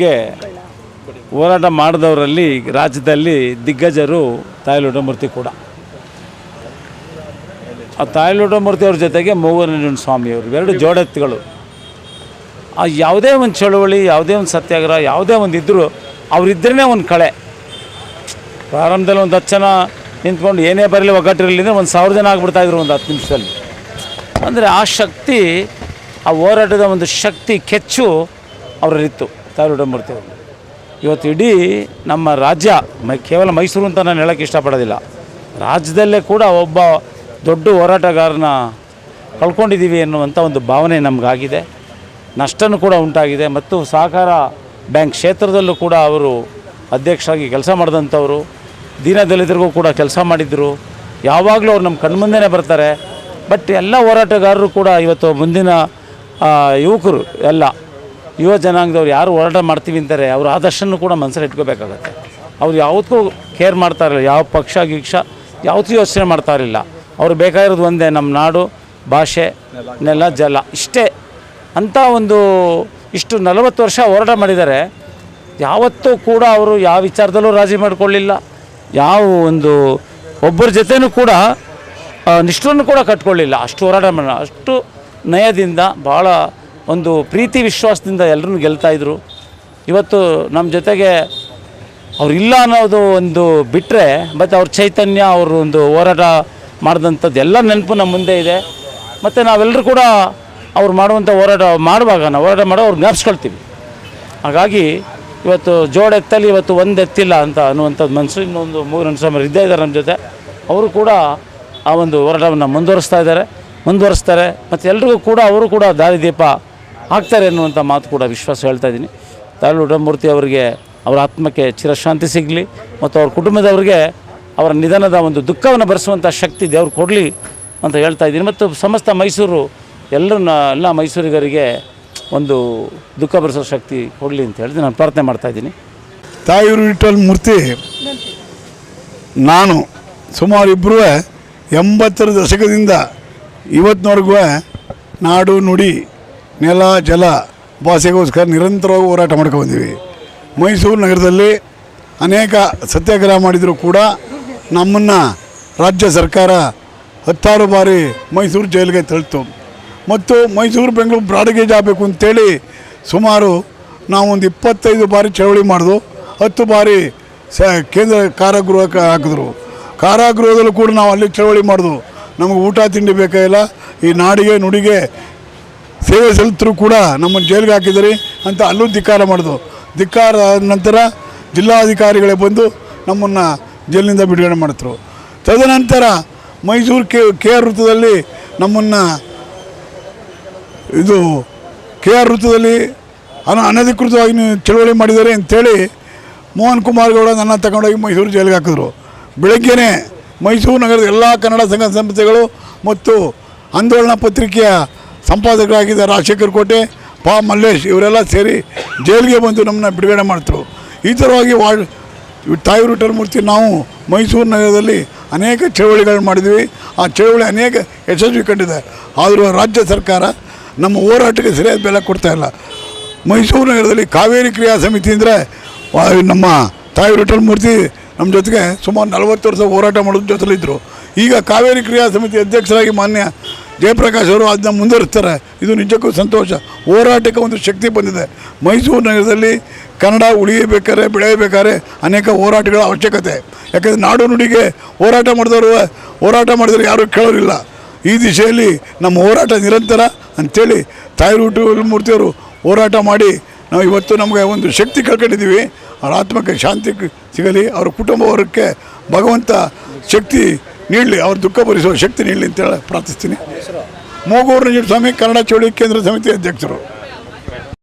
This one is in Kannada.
ಗೆ ಹೋರಾಟ ಮಾಡಿದವರಲ್ಲಿ ರಾಜ್ಯದಲ್ಲಿ ದಿಗ್ಗಜರು ತಾಯಲೋಟಮೂರ್ತಿ ಕೂಡ. ಆ ತಾಯಲೋಟಮೂರ್ತಿ ಅವ್ರ ಜೊತೆಗೆ ಮೂವರಂಜನ ಸ್ವಾಮಿಯವರು ಎರಡು ಜೋಡೆತ್ತುಗಳು. ಆ ಯಾವುದೇ ಒಂದು ಚಳುವಳಿ, ಯಾವುದೇ ಒಂದು ಸತ್ಯಾಗ್ರಹ, ಯಾವುದೇ ಒಂದು ಇದ್ದರೂ ಅವರಿದ್ದರೇ ಒಂದು ಕಳೆ. ಪ್ರಾರಂಭದಲ್ಲಿ ಒಂದು ಹತ್ತು ಜನ ನಿಂತ್ಕೊಂಡು ಏನೇ ಬರಲಿ ಒಗ್ಗಟ್ಟಿರಲಿ ಅಂದರೆ ಒಂದು ಸಾವಿರ ಜನ ಆಗ್ಬಿಡ್ತಾಯಿದ್ರು ಒಂದು ಹತ್ತು ನಿಮಿಷದಲ್ಲಿ. ಅಂದರೆ ಆ ಶಕ್ತಿ, ಆ ಹೋರಾಟದ ಒಂದು ಶಕ್ತಿ, ಕೆಚ್ಚು ಅವರಲ್ಲಿತ್ತು. ತಾರೂಢಮೂರ್ತಿ ಮಾಡ್ತೇವೆ. ಇವತ್ತು ಇಡೀ ನಮ್ಮ ರಾಜ್ಯ, ಮೈ ಕೇವಲ ಮೈಸೂರು ಅಂತ ನಾನು ಹೇಳೋಕ್ಕೆ ಇಷ್ಟಪಡೋದಿಲ್ಲ. ರಾಜ್ಯದಲ್ಲೇ ಕೂಡ ಒಬ್ಬ ದೊಡ್ಡ ಹೋರಾಟಗಾರನ ಕಳ್ಕೊಂಡಿದ್ದೀವಿ ಎನ್ನುವಂಥ ಒಂದು ಭಾವನೆ ನಮಗಾಗಿದೆ. ನಷ್ಟನೂ ಕೂಡ ಉಂಟಾಗಿದೆ ಮತ್ತು ಸಹಕಾರ ಬ್ಯಾಂಕ್ ಕ್ಷೇತ್ರದಲ್ಲೂ ಕೂಡ ಅವರು ಅಧ್ಯಕ್ಷರಾಗಿ ಕೆಲಸ ಮಾಡಿದಂಥವರು, ದೀನದಲಿತರಿಗೂ ಕೂಡ ಕೆಲಸ ಮಾಡಿದ್ರು. ಯಾವಾಗಲೂ ಅವ್ರು ನಮ್ಮ ಕಣ್ಮುಂದೆನೇ ಬರ್ತಾರೆ. ಬಟ್ ಎಲ್ಲ ಹೋರಾಟಗಾರರು ಕೂಡ ಇವತ್ತು ಮುಂದಿನ ಯುವಕರು ಎಲ್ಲ ಯುವ ಜನಾಂಗದವ್ರು ಯಾರು ಹೋರಾಟ ಮಾಡ್ತೀವಿ ಅಂತಾರೆ, ಅವ್ರ ಆದರ್ಶನೂ ಕೂಡ ಮನಸ್ಸಲ್ಲಿ ಇಟ್ಕೋಬೇಕಾಗತ್ತೆ. ಅವ್ರು ಯಾವತ್ತೂ ಕೇರ್ ಮಾಡ್ತಾ ಇರಲಿಲ್ಲ, ಯಾವ ಪಕ್ಷ, ಗೀಕ್ಷ ಯಾವತ್ತೂ ಯೋಚನೆ ಮಾಡ್ತಾ ಇರಲಿಲ್ಲ. ಅವ್ರು ಬೇಕಾಗಿರೋದು ಒಂದೇ, ನಮ್ಮ ನಾಡು, ಭಾಷೆ, ನೆಲ, ಜಲ, ಇಷ್ಟೇ. ಅಂಥ ಒಂದು ಇಷ್ಟು ನಲವತ್ತು ವರ್ಷ ಹೋರಾಟ ಮಾಡಿದ್ದಾರೆ. ಯಾವತ್ತೂ ಕೂಡ ಅವರು ಯಾವ ವಿಚಾರದಲ್ಲೂ ರಾಜಿ ಮಾಡಿಕೊಳ್ಳಿಲ್ಲ. ಯಾವ ಒಂದು ಒಬ್ಬರ ಜೊತೆನೂ ಕೂಡ ನಿಷ್ಠರನ್ನು ಕೂಡ ಕಟ್ಕೊಳ್ಳಿಲ್ಲ. ಅಷ್ಟು ಹೋರಾಟ ಮಾಡ, ಅಷ್ಟು ನಯದಿಂದ ಭಾಳ ಒಂದು ಪ್ರೀತಿ ವಿಶ್ವಾಸದಿಂದ ಎಲ್ಲರೂ ಗೆಲ್ತಾಯಿದ್ರು ಇವತ್ತು ನಮ್ಮ ಜೊತೆಗೆ ಅವ್ರು ಇಲ್ಲ ಅನ್ನೋದು ಒಂದು ಬಿಟ್ಟರೆ ಮತ್ತು ಅವ್ರ ಚೈತನ್ಯ, ಅವರು ಒಂದು ಹೋರಾಟ ಮಾಡಿದಂಥದ್ದು ಎಲ್ಲ ನೆನಪು ನಮ್ಮ ಮುಂದೆ ಇದೆ. ಮತ್ತು ನಾವೆಲ್ಲರೂ ಕೂಡ ಅವ್ರು ಮಾಡುವಂಥ ಹೋರಾಟ ಮಾಡುವಾಗ, ನಾವು ಹೋರಾಟ ಮಾಡೋ ಅವ್ರು ಜ್ಞಾಪಿಸ್ಕೊಳ್ತೀವಿ. ಹಾಗಾಗಿ ಇವತ್ತು ಜೋಡೆತ್ತಲ್ಲಿ ಇವತ್ತು ಒಂದು ಎತ್ತಿಲ್ಲ ಅಂತ ಅನ್ನುವಂಥದ್ದು ಮನಸ್ಸು ಇನ್ನೊಂದು ಮೂರು ನಿಮಿಷ ಇದ್ದೇ ಇದ್ದಾರೆ ನಮ್ಮ ಜೊತೆ. ಅವರು ಕೂಡ ಆ ಒಂದು ಹೋರಾಟವನ್ನು ಮುಂದುವರಿಸ್ತಾ ಇದ್ದಾರೆ, ಮುಂದುವರಿಸ್ತಾರೆ. ಮತ್ತು ಎಲ್ರಿಗೂ ಕೂಡ ಅವರು ಕೂಡ ದಾರಿದೀಪ ಆಗ್ತಾರೆ ಅನ್ನುವಂಥ ಮಾತು ಕೂಡ ವಿಶ್ವಾಸ ಹೇಳ್ತಾ ಇದ್ದೀನಿ. ತಾಳೂಟಮೂರ್ತಿ ಅವರಿಗೆ ಅವರ ಆತ್ಮಕ್ಕೆ ಚಿರಶಾಂತಿ ಸಿಗಲಿ ಮತ್ತು ಅವ್ರ ಕುಟುಂಬದವರಿಗೆ ಅವರ ನಿಧನದ ಒಂದು ದುಃಖವನ್ನು ಭರಿಸುವಂಥ ಶಕ್ತಿ ದೇವ್ರು ಕೊಡಲಿ ಅಂತ ಹೇಳ್ತಾ ಇದ್ದೀನಿ. ಮತ್ತು ಸಮಸ್ತ ಮೈಸೂರು, ಎಲ್ಲರನ್ನ, ಎಲ್ಲ ಮೈಸೂರಿಗರಿಗೆ ಒಂದು ದುಃಖ ಭರಿಸೋ ಶಕ್ತಿ ಕೊಡಲಿ ಅಂತ ಹೇಳಿದ್ರೆ ನಾನು ಪ್ರಾರ್ಥನೆ ಮಾಡ್ತಾ ಇದ್ದೀನಿ. ತಾಯೂರು ವಿಠಲ್ ಮೂರ್ತಿ. ನಾನು ಸುಮಾರು ಇಬ್ಬರೂ ಎಂಬತ್ತರ ದಶಕದಿಂದ ಇವತ್ತಿನವರೆಗೂ ನಾಡು ನುಡಿ ನೆಲ, ಜಲ ಭಾಷೆಗೋಸ್ಕರ ನಿರಂತರವಾಗಿ ಹೋರಾಟ ಮಾಡ್ಕೊ ಬಂದೀವಿ. ಮೈಸೂರು ನಗರದಲ್ಲಿ ಅನೇಕ ಸತ್ಯಾಗ್ರಹ ಮಾಡಿದರೂ ಕೂಡ ನಮ್ಮನ್ನು ರಾಜ್ಯ ಸರ್ಕಾರ ಹತ್ತಾರು ಬಾರಿ ಮೈಸೂರು ಜೈಲಿಗೆ ತಳ್ತು. ಮತ್ತು ಮೈಸೂರು, ಬೆಂಗಳೂರು ಬ್ರಾಡ್ಗೇಜ್ ಆಗಬೇಕು ಅಂತೇಳಿ ಸುಮಾರು ನಾವೊಂದು ಇಪ್ಪತ್ತೈದು ಬಾರಿ ಚಳವಳಿ ಮಾಡಿದ್ವು ಹತ್ತು ಬಾರಿ ಸ, ಕೇಂದ್ರ ಕಾರಾಗೃಹಕ್ಕೆ ಹಾಕಿದ್ರು. ಕಾರಾಗೃಹದಲ್ಲೂ ಕೂಡ ನಾವು ಅಲ್ಲಿ ಚಳವಳಿ ಮಾಡಿದ್ವು ನಮಗೆ ಊಟ ತಿಂಡಿ ಬೇಕಾಗಿಲ್ಲ ಈ ನಾಡಿಗೆ, ನುಡಿಗೆ ಸೇವೆ ಸಲ್ತರು ಕೂಡ ನಮ್ಮನ್ನು ಜೈಲಿಗೆ ಹಾಕಿದ್ದಾರೆ ಅಂತ ಅಲ್ಲೂ ಧಿಕ್ಕಾರ ಮಾಡಿದ್ರು. ಧಿಕ್ಕಾರ ನಂತರ ಜಿಲ್ಲಾಧಿಕಾರಿಗಳೇ ಬಂದು ನಮ್ಮನ್ನು ಜೈಲಿನಿಂದ ಬಿಡುಗಡೆ ಮಾಡಿದ್ರು. ತದನಂತರ ಮೈಸೂರು ಕೆ ಕೆ ಆರ್ ವೃತ್ತದಲ್ಲಿ ನಮ್ಮನ್ನು ಇದು ಕೆ ಆರ್ ವೃತ್ತದಲ್ಲಿ ಅನ, ಅನಧಿಕೃತವಾಗಿ ಚಳವಳಿ ಮಾಡಿದ್ದಾರೆ ಅಂಥೇಳಿ ಮೋಹನ್ ಕುಮಾರ್ ಗೌಡ ನನ್ನ ತಗೊಂಡೋಗಿ ಮೈಸೂರು ಜೈಲಿಗೆ ಹಾಕಿದ್ರು. ಬೆಳಗ್ಗೆನೇ ಮೈಸೂರು ನಗರದ ಎಲ್ಲ ಕನ್ನಡ ಸಂಘ ಸಂಸ್ಥೆಗಳು ಮತ್ತು ಆಂದೋಲನ ಪತ್ರಿಕೆಯ ಸಂಪಾದಕರಾಗಿದ್ದ ರಾಜಶೇಖರ್ ಕೋಟೆ, ಪಾ ಮಲ್ಲೇಶ್ ಇವರೆಲ್ಲ ಸೇರಿ ಜೈಲಿಗೆ ಬಂದು ನಮ್ಮನ್ನ ಬಿಡುಗಡೆ ಮಾಡ್ತರು. ಈ ಥರವಾಗಿ ವಾ ತಾಯಿ ಮೂರ್ತಿ ನಾವು ಮೈಸೂರು ನಗರದಲ್ಲಿ ಅನೇಕ ಚಳವಳಿಗಳನ್ನು ಮಾಡಿದ್ವಿ. ಆ ಚಳವಳಿ ಅನೇಕ ಯಶಸ್ವಿ ಕಂಡಿದೆ. ಆದರೂ ರಾಜ್ಯ ಸರ್ಕಾರ ನಮ್ಮ ಹೋರಾಟಕ್ಕೆ ಸರಿಯಾದ ಬೆಲೆ ಕೊಡ್ತಾ ಇಲ್ಲ. ಮೈಸೂರು ನಗರದಲ್ಲಿ ಕಾವೇರಿ ಕ್ರಿಯಾ ಸಮಿತಿ ಅಂದರೆ ನಮ್ಮ ತಾಯಿ ವಿಠಲಮೂರ್ತಿ ನಮ್ಮ ಜೊತೆಗೆ ಸುಮಾರು ನಲವತ್ತು ವರ್ಷ ಹೋರಾಟ ಮಾಡೋದ್ರ ಜೊತೆಲಿದ್ದರು ಈಗ ಕಾವೇರಿ ಕ್ರಿಯಾ ಸಮಿತಿ ಅಧ್ಯಕ್ಷರಾಗಿ ಮಾನ್ಯ ಜಯಪ್ರಕಾಶ್ ಅವರು ಅದನ್ನ ಮುಂದುವರಿಸ್ತಾರೆ. ಇದು ನಿಜಕ್ಕೂ ಸಂತೋಷ. ಹೋರಾಟಕ್ಕೆ ಒಂದು ಶಕ್ತಿ ಬಂದಿದೆ. ಮೈಸೂರು ನಗರದಲ್ಲಿ ಕನ್ನಡ ಉಳಿಯಬೇಕಾದ್ರೆ, ಬೆಳೆಯಬೇಕಾದ್ರೆ ಅನೇಕ ಹೋರಾಟಗಳ ಅವಶ್ಯಕತೆ. ಯಾಕಂದರೆ ನಾಡು ನುಡಿಗೆ ಹೋರಾಟ ಮಾಡಿದವರು ಹೋರಾಟ ಮಾಡಿದವರು ಯಾರೂ ಕೇಳೋರಿಲ್ಲ. ಈ ದಿಶೆಯಲ್ಲಿ ನಮ್ಮ ಹೋರಾಟ ನಿರಂತರ ಅಂಥೇಳಿ ತಾಯಿ ಮೂರ್ತಿಯವರು ಹೋರಾಟ ಮಾಡಿ ನಾವು ಇವತ್ತು ನಮಗೆ ಒಂದು ಶಕ್ತಿ ಕಳ್ಕೊಂಡಿದ್ದೀವಿ. ಅವರ ಆತ್ಮಕ್ಕೆ ಶಾಂತಿ ಸಿಗಲಿ, ಅವರ ಕುಟುಂಬ ವರ್ಗಕ್ಕೆ ಭಗವಂತ ಶಕ್ತಿ ನೀಡಲಿ, ಅವ್ರ ದುಃಖ ಭರಿಸುವ ಶಕ್ತಿ ನೀಡಲಿ ಅಂತೇಳಿ ಪ್ರಾರ್ಥಿಸ್ತೀನಿ. ಮೂಗೂರು ಸ್ವಾಮಿ, ಕನ್ನಡ ಚೌಳಿ ಕೇಂದ್ರ ಸಮಿತಿ ಅಧ್ಯಕ್ಷರು.